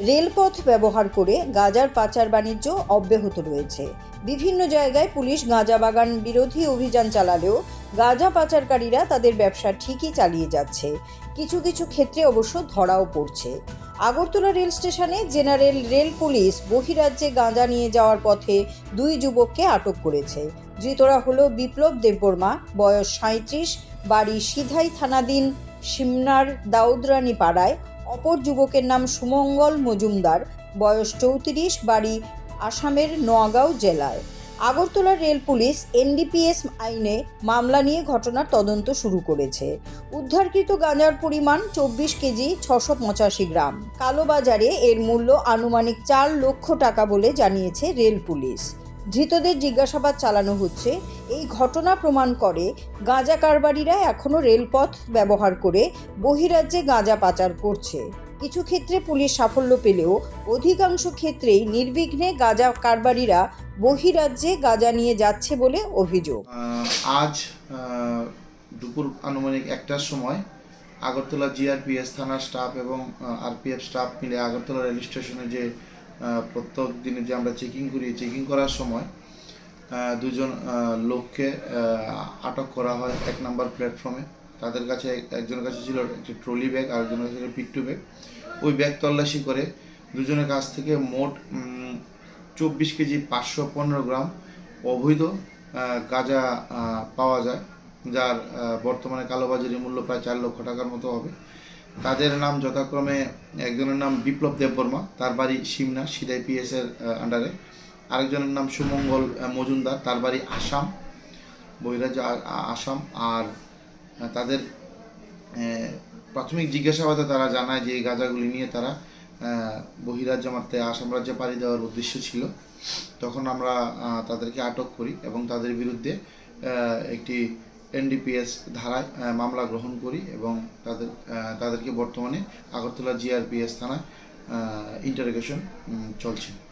রেলপথ ব্যবহার করে গাঁজার পাচার বাণিজ্য অব্যাহত রয়েছে। বিভিন্ন জায়গায় পুলিশ গাঁজা বাগান বিরোধী অভিযান চালালেও গাঁজা পাচারকারীরা তাদের ব্যবসা ঠিকই চালিয়ে যাচ্ছে। কিছু কিছু ক্ষেত্রে অবশ্য ধরাও পড়ছে। আগরতলা রেল স্টেশনে জেনারেল রেল পুলিশ বহিরাজ্যে গাঁজা নিয়ে যাওয়ার পথে দুই যুবককে আটক করেছে। ধৃতরা হলো বিপ্লব দেববর্মা, বয়স সাঁত্রিশ বাড়ি সিধাই থানাধীন, সিমনার দাউদরানি পাড়ায় অপর যুবকের নাম সুমঙ্গল মজুমদার। বয়স চৌত্রিশ, বাড়ি আসামের নোয়াগাঁও জেলায়। আগরতলা রেল পুলিশ এনডিপিএস আইনে মামলা নিয়ে ঘটনার তদন্ত শুরু করেছে। উদ্ধারকৃত গাঁজার পরিমাণ চব্বিশ কেজি ছশো পঁচাশি গ্রাম। কালোবাজারে এর মূল্য আনুমানিক চার লক্ষ টাকা বলে জানিয়েছে রেল পুলিশ। ধৃতদের জিজ্ঞাসাবাদ চালানো হচ্ছে। এই ঘটনা প্রমাণ করে গাঁজা কারবারিরা এখনও রেলপথ ব্যবহার করে বহিরাজ্যে গাঁজা পাচার করছে। কিছু ক্ষেত্রে পুলিশ সাফল্য পেলেও অধিকাংশ ক্ষেত্রেই নির্বিঘ্নে গাঁজা কারবারিরা বহিরাজ্যে গাঁজা নিয়ে যাচ্ছে বলে অভিযোগ। আজ দুপুর আনুমানিক একটার সময় আগরতলা জিআরপিএস থানার স্টাফ এবং আরপিএফ স্টাফ মিলে আগরতলা রেল স্টেশনে যে প্রত্যেক দিনে যে আমরা চেকিং করি চেকিং করার সময় দুজন লোককে আটক করা হয় এক নাম্বার প্ল্যাটফর্মে তাদের কাছে একজনের কাছে ছিল একটি ট্রলি ব্যাগ আর একজনের কাছে পিট্টু ব্যাগ ওই ব্যাগ তল্লাশি করে দুজনের কাছ থেকে মোট চব্বিশ কেজি পাঁচশো পনেরো গ্রাম অবৈধ গাঁজা পাওয়া যায়, যার বর্তমানে কালোবাজারি মূল্য প্রায় চার লক্ষ টাকার মতো হবে। তাদের নাম যথাক্রমে একজনের নাম বিপ্লব দেববর্মা, তার বাড়ি সিমনা, সিদাই পিএস এর আন্ডারে আরেকজনের নাম সুমঙ্গল মজুমদার, তার বাড়ি আসাম বহিরাজ্য আসাম। আর তাদের প্রাথমিক জিজ্ঞাসাবাদে তারা জানায় যে এই গাঁজাগুলি নিয়ে তারা বহিরাজ্য মারতে আসাম রাজ্যে পাড়ি দেওয়ার উদ্দেশ্য ছিল। তখন আমরা তাদেরকে আটক করি এবং তাদের বিরুদ্ধে একটি এনডিপিএস ধারায় মামলা গ্রহণ করি এবং তাদের তাদেরকে বর্তমানে আগরতলা জিআরপিএস থানায় ইন্টারগেশন চলছে।